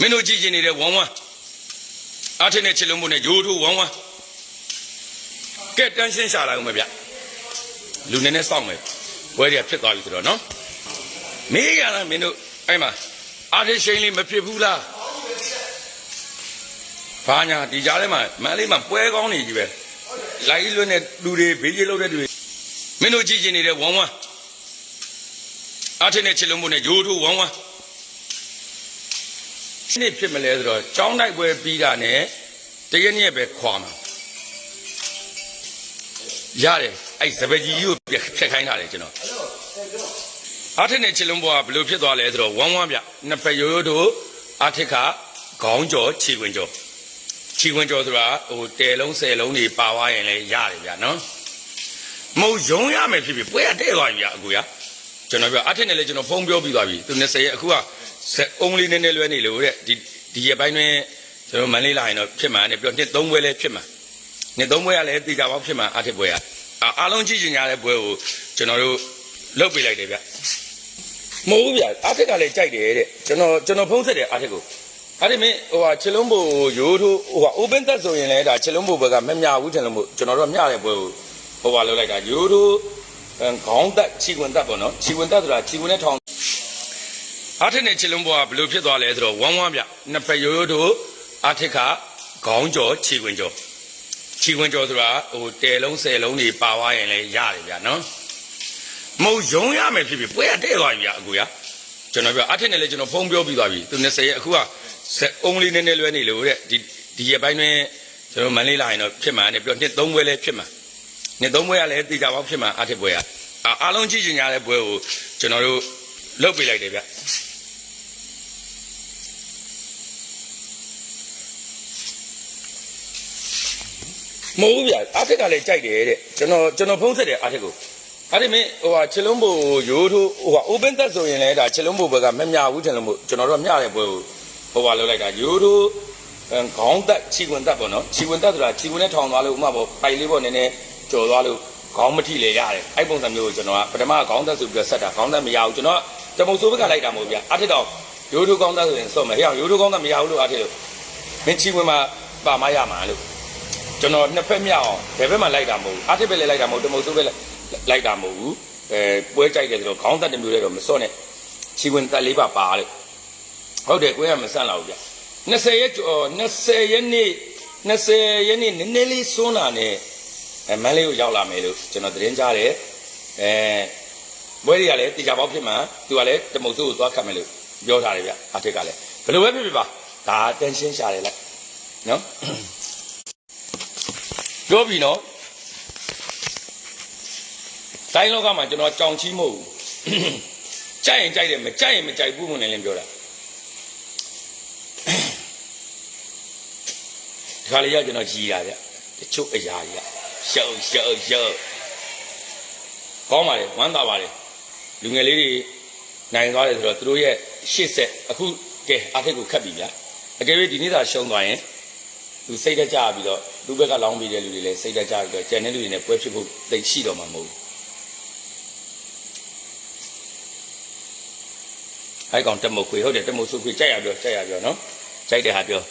မင်းတို့ကြည့်ကျင်နေတဲ့ဝမ်ဝမ်အားထက်နဲ့ချစ်လုံးမှုနဲ့ရိုးထိုးဝမ်ဝမ်ကဲတန်းရှင်းရှာလာအောင်မဗျလူနေနဲ့စောင့်မယ်ဝဲရဖြစ်သွားပြီဆိုတော့နော်မေးရလားမင်းတို့အဲ့မှာအားထက်ရှိန်လေးမဖြစ်ဘူးလားဘာညာဒီကြားထဲမှာမန်းလေးမှာပွဲကောင်းနေကြီးပဲလိုက်လွတ်တဲ့လူတွေဘေးကြီးလောက်တဲ့လူတွေမင်းတို့ကြည့်ကျင်နေတဲ့ဝမ်ဝမ်အားထက်နဲ့ချစ်လုံးမှုနဲ့ရိုးထိုးဝမ်ဝမ် နေ့ဖြစ်မလဲဆိုတော့ចောင်းတိုက်ပွဲပြီးတာနဲ့တရက်နေ့ပဲခွာမှာရတယ်အဲ့စပယ်ကြီးကိုပြက်ဖြတ်ခိုင်းတာလေကျွန်တော်အားထက်နဲ့ချစ်လုံးဘွားဘယ်လိုဖြစ်သွားလဲဆိုတော့ဝမ်းဝမ်းပြနှစ်ဖက်ရိုးရိုးတို့အားထက်ကခေါင်းကျော်ခြေခွင်ကျော်ခြေခွင်ကျော်ဆိုတာဟိုတဲလုံးဆယ်လုံးတွေပါသွားရင်လည်းရတယ်ဗျာနော်မဟုတ်ယုံရမယ်ဖြစ်ဖြစ်ပွဲရတဲ့သွားပြီဗျာအကူရကျွန်တော်ပြောအားထက်နဲ့လည်းကျွန်တော်ဖုံးပြောပြီးသွားပြီသူ20ရက်အခုက ဆက်အုံးလေးနည်းနည်းလွဲနေလို့တဲ့ဒီဒီရက်ပိုင်းတွင်ကျွန်တော်မန်လေးလာရင်တော့ဖြစ်မှာနဲ့ပြီးတော့နှစ်သုံးပွဲလည်းဖြစ်မှာနှစ်သုံးပွဲကလည်းတေချာပေါက်ဖြစ်မှာအားထက်ပွဲကအာအားလုံးကြည့်ကြရတဲ့ပွဲကိုကျွန်တော်တို့လုတ်ပေးလိုက်တယ်ဗျမဟုတ်ဘူးဗျအားထက်ကလည်းကြိုက်တယ်တဲ့ကျွန်တော်ကျွန်တော်ဖုံးဆက်တယ်အားထက်ကိုအားထက်မင်းဟိုဟာချစ်လုံးဘိုရိုးထိုးဟိုဟာ open သက်ဆိုရင်လည်းဒါချစ်လုံးဘိုဘက်ကမမြဘူးချင်လို့မို့ကျွန်တော်တို့ကမျှတဲ့ပွဲကိုဟိုဟာလုပ်လိုက်တာရိုးထိုးခေါင်းသက်ခြေဝင်သက်ပေါ့နော်ခြေဝင်သက်ဆိုတာခြေဝင်နဲ့ထောင် အားထက်နဲ့ချစ်လုံးဘွားဘယ်လိုဖြစ်သွားလဲဆိုတော့ဝမ်းဝမ်းပြနှစ်ဖက်ရိုးရိုးတို့အားထက်ကခေါင်းကျော်ခြေခွင်ကျော်ခြေခွင်ကျော်ဆိုတာဟိုတဲလုံးဆယ်လုံးတွေပါသွားရင်လည်းရတယ်ဗျာနော်မဟုတ်ယုံရမယ်ဖြစ်ဖြစ်ပွဲရတဲ့သွားပြီဗျာအကူရကျွန်တော်ပြောအားထက်နဲ့လည်းကျွန်တော်ဖုံးပြောပြီးသွားပြီသူ20ရက်အခုကဆက်အုံးလေးနည်းနည်းလွဲနေလို့တဲ့ဒီဒီရက်ပိုင်းတွင်ကျွန်တော်မန်လေးလာရင်တော့ဖြစ်မှာနဲ့ပြီးတော့နှစ်သုံးပွဲလည်းဖြစ်မှာနှစ်သုံးပွဲကလည်းတေချာပေါက်ဖြစ်မှာအားထက်ပွဲကအာအားလုံးကြည့်ကြရတဲ့ပွဲကိုကျွန်တော်တို့လုတ်ပေးလိုက်တယ်ဗျ မဟုတ်ဘူးဗျအားထက်ကလည်းကြိုက်တယ်တဲ့ကျွန်တော်ကျွန်တော်ဖုံးဆက်တယ်အားထက်ကိုအားထက်မင်းဟိုဟာချစ်လုံးဘိုရိုးထိုးဟိုဟာ open သက်ဆိုရင်လည်းဒါချစ်လုံးဘိုဘက်ကမမြဘူးထင်လို့မို့ကျွန်တော်တို့ကမျှတဲ့ပွဲကိုဟိုဟာလုပ်လိုက်တာရိုးထိုးခေါင်းသက်ခြေဝင်သက်ပေါ့နော်ခြေဝင်သက်ဆိုတာခြေဝင်နဲ့ထောင်သွားလို့ဥမာပေါ့ပိုက်လေးပေါ့နည်းနည်းကြော်သွားလို့ခေါင်းမထိလေရတယ်အဲ့ပုံစံမျိုးကိုကျွန်တော်ကပထမခေါင်းသက်ဆိုပြီးတော့ဆက်တာခေါင်းသက်မရဘူးကျွန်တော်တမုံဆိုးဘက်ကလိုက်တာမဟုတ်ဗျအားထက်တော့ရိုးထိုးခေါင်းသက်ဆိုရင်စော့မယ်ဟဲ့ရိုးထိုးခေါင်းသက်မရဘူးလို့အားထက်လို့မင်းခြေဝင်မှာပါမရမှာလို့ ကျွန်တော်နှစ်ဖက်မြောက်အောင်ဘယ်ဘက်မှလိုက်တာမဟုတ်ဘူးအားတစ်ဘက်လည်းလိုက်တာမဟုတ်တမုတ်ဆိုးဘက်လည်းလိုက်တာမဟုတ်ဘူးအဲပွဲကြိုက်တယ်ဆိုတော့ခေါင်းသက်တစ်မျိုးလေးတော့မစော့နဲ့ချီဝင်တက်လေးပါပါလို့ဟုတ်တယ်ကိုယ်ကမဆန့်လာဘူးဗျ20ရက်ကျော်20ရက်နေ့20ရက်နေ့နည်းနည်းလေးစွန်းလာနဲ့အဲမန်းလေးကိုရောက်လာမယ်လို့ကျွန်တော်သတင်းကြားတယ်အဲပွဲတွေကလည်းတေချာပေါက်ဖြစ်မှာသူကလည်းတမုတ်ဆိုးကိုသွားခတ်မယ်လို့ပြောထားတယ်ဗျအားတစ်ကလည်းဘယ်လိုပဲဖြစ်ဖြစ်ပါဒါတန်ရှင်းရှာတယ်လိုက်နော် ပြောပြီနော်တိုင်းလောကမှာကျွန်တော်ကြောင်ချီးမဟုတ်ဘူးကြိုက်ရင်ကြိုက်တယ်မကြိုက်ရင်မကြိုက်ဘူးမနဲ့လည်းပြောတာဒီခါလေးရောက်ကျွန်တော်ကြီးတာဗျတချို့အရာကြီးရှုပ်ရှုပ်ရှုပ်ကောင်းပါလေဝမ်းသာပါလေလူငယ်လေးတွေနိုင်သွားတယ်ဆိုတော့သူတို့ရဲ့ရှေ့ဆက်အခုကဲအားထိတ်ကိုခတ်ပြီဗျအကယ်၍ဒီနေ့သာရှုံးသွားရင်သူစိတ်တကြပြီးတော့ သူ့ဘက်ကလောင်းပြီးတဲ့လူတွေလည်းစိတ်တကြပြီးတော့ကျန်တဲ့လူတွေနဲ့ပွဲဖြစ်ဖို့သိရှိတော့မှာမဟုတ်ဘူး။အဲ့ကောင်တမုတ်ခွေဟုတ်တယ်တမုတ်စုခွေကြိုက်ရပြောကြိုက်ရပြောနော်။ကြိုက်တဲ့ဟာပြော။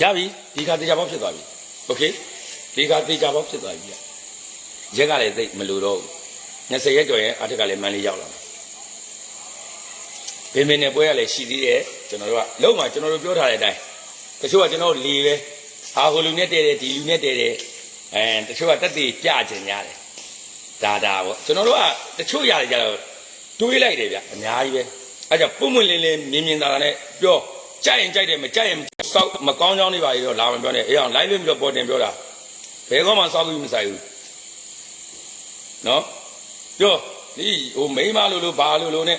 ရပြီဒီခါတေချာပေါက်ဖြစ်သွားပြီ။ Okay ဒီခါတေချာပေါက်ဖြစ်သွားပြီ။ရက်ကလည်းသိပ်မလိုတော့ဘူး။20ရက်ကျော်ရင်အထက်ကလည်းမန်းလေးရောက်လာမှာ ပင်ပင်နဲ့ပွဲရလည်းရှိသေးတယ်ကျွန်တော်တို့ကလုံးဝကျွန်တော်တို့ပြောထားတဲ့အတိုင်းတချို့ကကျွန်တော်တို့လီပဲဟာဟိုလူနဲ့တဲတယ်ဒီလူနဲ့တဲတယ်အဲတချို့ကတက်သေးကြကျင်ရတယ်ဒါဒါပေါ့ကျွန်တော်တို့ကတချို့ရတယ်ကြတော့တွေးလိုက်တယ်ဗျအများကြီးပဲအဲကြောင့်ပုံမွင့်လင်းလင်းမြင်မြင်သာသာနဲ့ပြောကြိုက်ရင်ကြိုက်တယ်မကြိုက်ရင်စောက်မကောင်းကြောင်းတွေပါရောလာမပြောနဲ့အေးအောင် live လွှင့်ပြီးတော့ပေါ်တင်ပြောတာဘယ်ကောမှစောက်ပြီးမဆိုင်ဘူးနော်ပြောဒီဟိုမိန်းမလို့လို့ဘာလို့လို့ ਨੇ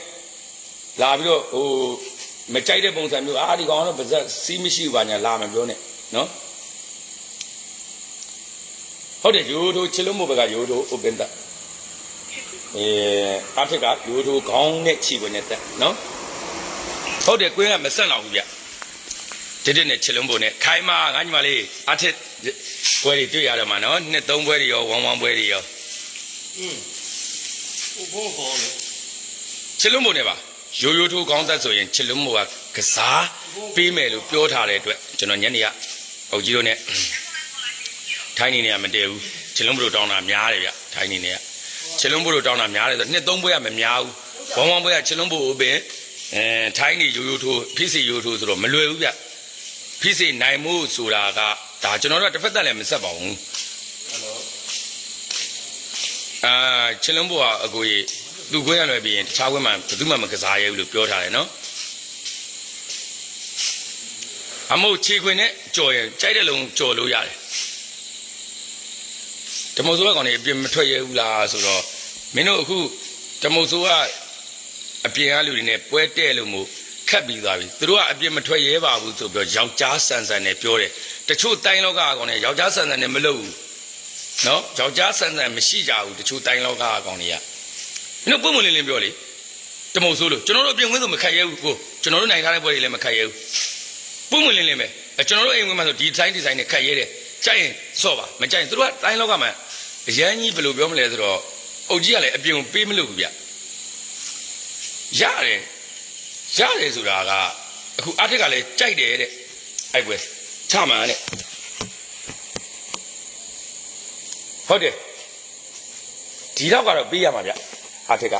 လာပြီးတော့ဟိုမကြိုက်တဲ့ပုံစံမျိုးအာဒီကောင်တော့ပါဇက်စီးမရှိဘူးပါညာလာမှပြောနဲ့နော်ဟုတ်တယ်ယိုဒိုချစ်လို့မို့ဘကယိုဒို open တက်အဲအထက်ကယိုဒိုခေါင်းနဲ့ခြေပေါ်နဲ့တက်နော်ဟုတ်တယ်ကွင်းကမဆက်လောက်ဘူးဗျတတိနဲ့ချစ်လုံးပုံနဲ့ခိုင်းမငါညီမလေးအထက်ပွဲတွေတွေ့ရတော့မှာနော်နှစ်သုံးပွဲတွေရောဝမ်ဝမ်ပွဲတွေရောอืมဟိုဘောဟောလေချစ်လုံးပုံနဲ့ပါ ရိုးရိုးထိုးကောင်းသက်ဆိုရင်ချစ်လုံးမို့ကကစားပေးမယ်လို့ပြောထားတဲ့အတွက်ကျွန်တော်ညနေကဟုတ်ကြီးတို့နဲ့ထိုင်းနေနေရမတည့်ဘူးချစ်လုံးမို့တို့တောင်းတာများတယ်ဗျထိုင်းနေနေရချစ်လုံးမို့တို့တောင်းတာများတယ်ဆိုနှစ်သုံးပွဲကမများဘူးဝမ်ဝမ်ပွဲကချစ်လုံးမို့ဥပင်အဲထိုင်းနေရိုးရိုးထိုးဖိစီရိုးထိုးဆိုတော့မလွယ်ဘူးဗျဖိစီနိုင်မှုဆိုတာကဒါကျွန်တော်တို့ကတစ်ဖက်သက်လည်းမဆက်ပါဘူးအာချစ်လုံးဘွားအကိုကြီး သူ့ခွင့်ရလွယ်ပြီးရင်တခြားခွင့်မှဘယ်သူမှမကစားရဘူးလို့ပြောထားတယ်နော်အမို့ခြေခွင်နဲ့ကြော်ရင်ကြိုက်တဲ့လုံးကြော်လို့ရတယ်တမုတ်ဆိုးကကောင်နေအပြင်မထွက်ရဘူးလားဆိုတော့မင်းတို့အခုတမုတ်ဆိုးကအပြင်ကလူတွေနဲ့ပွဲတဲ့လို့မို့ခတ်ပြီးသွားပြီသူတို့ကအပြင်မထွက်ရဲပါဘူးဆိုပြီးတော့ယောက်ျားဆန်ဆန်နဲ့ပြောတယ်တချို့တိုင်းလောက်ကကောင်နေယောက်ျားဆန်ဆန်နဲ့မလုပ်ဘူးနော်ယောက်ျားဆန်ဆန်မရှိကြဘူးတချို့တိုင်းလောကအကောင်တွေက မင်းတို့ပုံမလင်းလင်းပြောလေတမုံဆိုးလို့ကျွန်တော်တို့အပြင်ဝင်းဆိုမခတ်ရဲဘူးကိုကျွန်တော်တို့နိုင်ထားတဲ့ပွဲတွေလည်းမခတ်ရဲဘူးပုံမလင်းလင်းပဲအဲကျွန်တော်တို့အိမ်ဝင်းမှာဆိုဒီဒီဇိုင်းဒီဇိုင်းနဲ့ခတ်ရဲတယ်ကြိုက်ရင်စော့ပါမကြိုက်ရင်သူတို့ကတိုင်းလောကမှာအရန်ကြီးဘယ်လိုပြောမလဲဆိုတော့အုတ်ကြီးကလည်းအပြင်ကိုပေးမလို့ဘူးဗျရတယ်ရတယ်ဆိုတာကအခုအထက်ကလည်းကြိုက်တယ်တဲ့အဲ့ပွဲချမှန်တဲ့ဟုတ်တယ်ဒီတော့ကတော့ပေးရမှာဗျ ဟာထက်က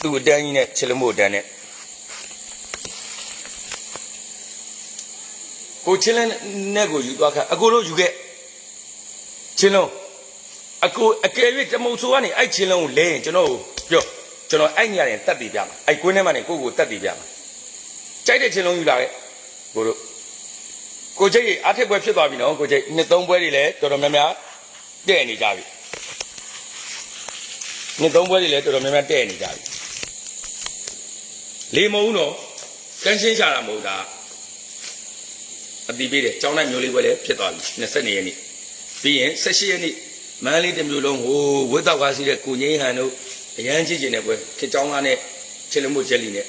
သူ့အတန်းကြီးနဲ့ချစ်လို့မို့အတန်းနဲ့ကိုချင်းလန်းနဲ့ကိုယူသွားခါအကိုတို့ယူခဲ့ချင်းလုံးအကိုအကယ်၍တမုံဆိုကနေအဲ့ချင်းလုံးကိုလဲရင်ကျွန်တော်ကိုပြောကျွန်တော်အဲ့နေရာရင်တက်တည်ပြမှာအဲ့ကွင်းထဲမှာနေကိုကိုတက်တည်ပြမှာကြိုက်တဲ့ချင်းလုံးယူလာခဲ့ကိုတို့ကိုချိတ်အားထက်ပွဲဖြစ်သွားပြီနော်ကိုချိတ်နှစ်သုံးပွဲတွေလည်းတော်တော်များများတဲ့နေကြပြီ နှစ်သုံးပွဲတွေလည်းတော်တော်များများတဲ့နေကြပြီလေမုံတော့တန်းရှင်းရှာတာမဟုတ်တာအတိပေးတယ်ကျောင်းတိုင်းမျိုးလေးပွဲလည်းဖြစ်သွားပြီ22ရက်နေ့ပြီးရင်18ရက်နေ့မန်းလေးတစ်မျိုးလုံးဟိုဝတ်တော့ကားစီတဲ့ကိုငိမ့်ဟန်တို့အရန်ကြည့်ကျင်တဲ့ပွဲခေကျောင်းကားနဲ့ချစ်လမှုချက်လီနဲ့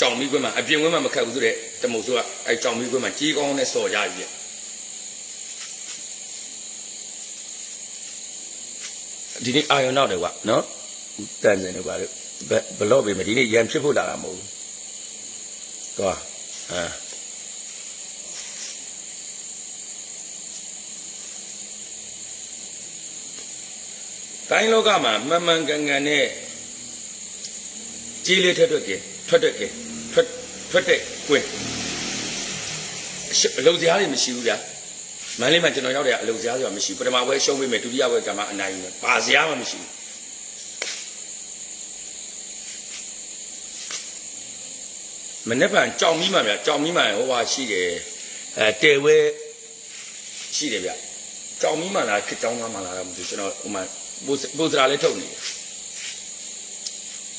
ကြောင်မီးကွင်းမှာအပြင်ကွင်းမှာမခတ်ဘူးဆိုတဲ့တမုတ်ဆိုကအဲကြောင်မီးကွင်းမှာကြီးကောင်းနဲ့စော်ကြပြီ ဒီနေ့အာယုံနောက်တယ်ကွာနော်တန်စင်တွေပါလို့ဘယ်ဘလော့ပဲမဒီနေ့ရန်ဖြစ်ဖို့လာတာမဟုတ်ဘူးသွားအာတိုင်းလောကမှာမမှန်ကန်ကန်နဲ့ကြီးလေးထက်ထွက်ကင်ထွက်တွက်ကင်ထွက်ထွက်တဲ့ကွင်းအရှအလုံးစရာတွေမရှိဘူးဗျာ မန္တလေးမှာကျွန်တော်ရောက်တဲ့အလုပ်စရာဆိုတာမရှိဘူးပထမဘွဲရှုံးပေးမယ်ဒုတိယဘွဲကမှအနိုင်ယူမယ်ဘာစရာမှမရှိဘူးမနေ့ကကြောင်မီးမှဗျကြောင်မီးမှဟိုပါရှိတယ်အဲတဲဝဲရှိတယ်ဗျကြောင်မီးမှလားခစ်ကြောင်းသားမှလားတော့မသိဘူးကျွန်တော်ဟိုမှာပိုစပိုစရာလေးထုတ်နေတယ်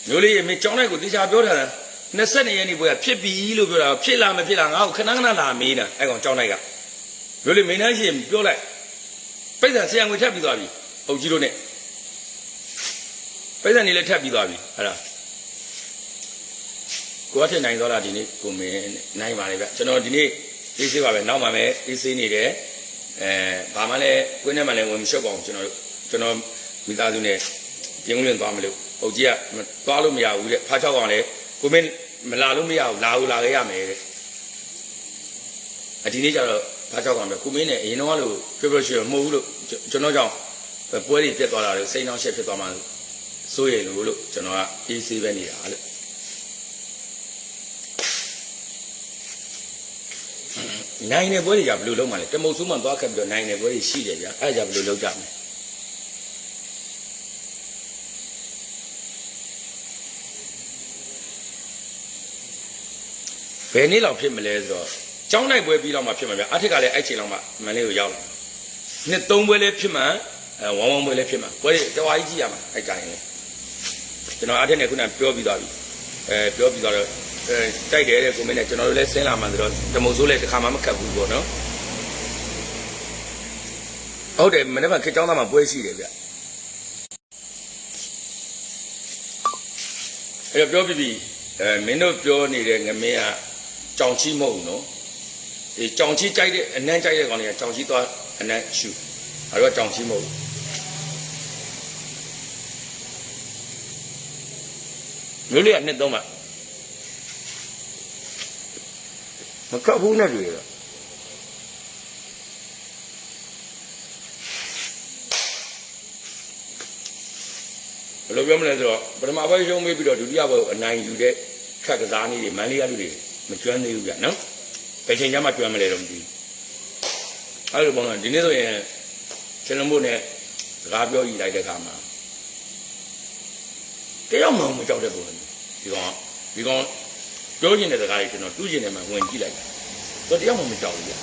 မျိုးလေးရေမင်းကြောင်းလိုက်ကိုတေချာပြောထားတာ22ရက်နေ့ဘွဲကဖြစ်ပြီလို့ပြောတာဖြစ်လားမဖြစ်လားငါ့ကိုခဏခဏလာမေးတာအဲ့ကောင်ကြောင်းလိုက်က မျိုးလေမိန်းနှရှင်ပြောလိုက်ပိဿံဆရာငွေထပ်ပြီးသွားပြီအုပ်ကြီးတို့ ਨੇ ပိဿံနေလည်းထပ်ပြီးသွားပြီအဲ့ဒါကိုကထက်နိုင်သွားတာဒီနေ့ကိုမင်းနိုင်ပါလေဗျကျွန်တော်ဒီနေ့အေးဆေးပါပဲနောက်မှပဲအေးဆေးနေတယ်အဲဘာမှလည်းကိုင်းထဲမှလည်းဝင်မရှုပ်ပါဘူးကျွန်တော်တို့ကျွန်တော်မိသားစုနဲ့ပြင်းဝင်သွားမလို့အုပ်ကြီးကသွားလို့မရဘူးတဲ့ဖားချောက်ကောင်လည်းကိုမင်းမလာလို့မရဘူးလာဘူးလာခဲ့ရမယ်တဲ့အဒီနေ့ကျတော့ ဘာကြောက်ကောင်ပဲကုမင်းနဲ့အရင်တော့လို့ပြောပြောရွှေမဟုတ်ဘူးလို့ကျွန်တော်ကြောင့်ပွဲတွေပြတ်သွားတာလို့စိတ်နှောင့်ရှက်ဖြစ်သွားမှစိုးရိမ်လို့လို့ကျွန်တော်ကအေးဆေးပဲနေတာလို့နိုင်တဲ့ပွဲတွေကဘယ်လိုလုပ်မှလဲတမုတ်ဆိုးမှသွားခက်ပြီးတော့နိုင်တဲ့ပွဲတွေရှိတယ်ဗျာအဲ့ဒါကြဘယ်လိုလုပ်ကြမလဲဘယ်နေ့လောက်ဖြစ်မလဲဆိုတော့ ကျောင်းနိုင်ပွဲပြီးတော့မှဖြစ်မှာဗျာအထက်ကလည်းအဲ့ချိန်လောက်မှမန်လေးကိုရောက်လာနှစ်သုံးပွဲလည်းဖြစ်မှာအဲဝမ်ဝမ်ပွဲလည်းဖြစ်မှာပွဲတွေတဝါကြီးကြည့်ရမှာအဲ့ကြရင်လေကျွန်တော်အထက်နဲ့ခုနပြောပြီးသွားပြီအဲပြောပြီးသွားတော့အဲတိုက်တယ်တဲ့ကိုမင်းနဲ့ကျွန်တော်တို့လည်းဆင်းလာမှဆိုတော့တမုံစိုးလည်းတစ်ခါမှမခတ်ဘူးပေါ့နော်ဟုတ်တယ်မနေ့ကခေတ်ကျောင်းသားမှာပွဲရှိတယ်ဗျအဲ့တော့ပြောပြီးပြီအဲမင်းတို့ပြောနေတဲ့ငမင်းကကြောင်ချီမဟုတ်ဘူးနော် ဒီကြောင်ချီကြိုက်တဲ့အနမ်းကြိုက်တဲ့ကောင်တွေကကြောင်ချီသွားအနမ်းရှူအဲ့တော့ကြောင်ချီမဟုတ်ဘူးမျိုးလေးကနှစ်သုံးမှမကပ်ဘူးနဲ့တွေ့ရဘယ်လိုပြောမလဲဆိုတော့ပထမပိုင်းရှုံးပြီးပြီးတော့ဒုတိယဘက်ကိုအနိုင်ယူတဲ့ခက်ကစားနည်းတွေမန်လေးရလူတွေမကျွမ်းသေးဘူးဗျနော် ဘယ်ချိန်ကျမှကျွမ်းမလဲတော့မသိဘူးအဲ့လိုပုံစံဒီနေ့ဆိုရင်ချင်လုံးဖို့နဲ့စကားပြောကြည့်လိုက်တဲ့အခါမှာတယောက်မှမကြောက်တဲ့ပုံစံဒီကောင်ဒီကောင်ပြောချင်တဲ့စကားတွေကျွန်တော်တူးချင်တယ်မှဝင်ကြည့်လိုက်တယ်သူတယောက်မှမကြောက်ဘူးဗျ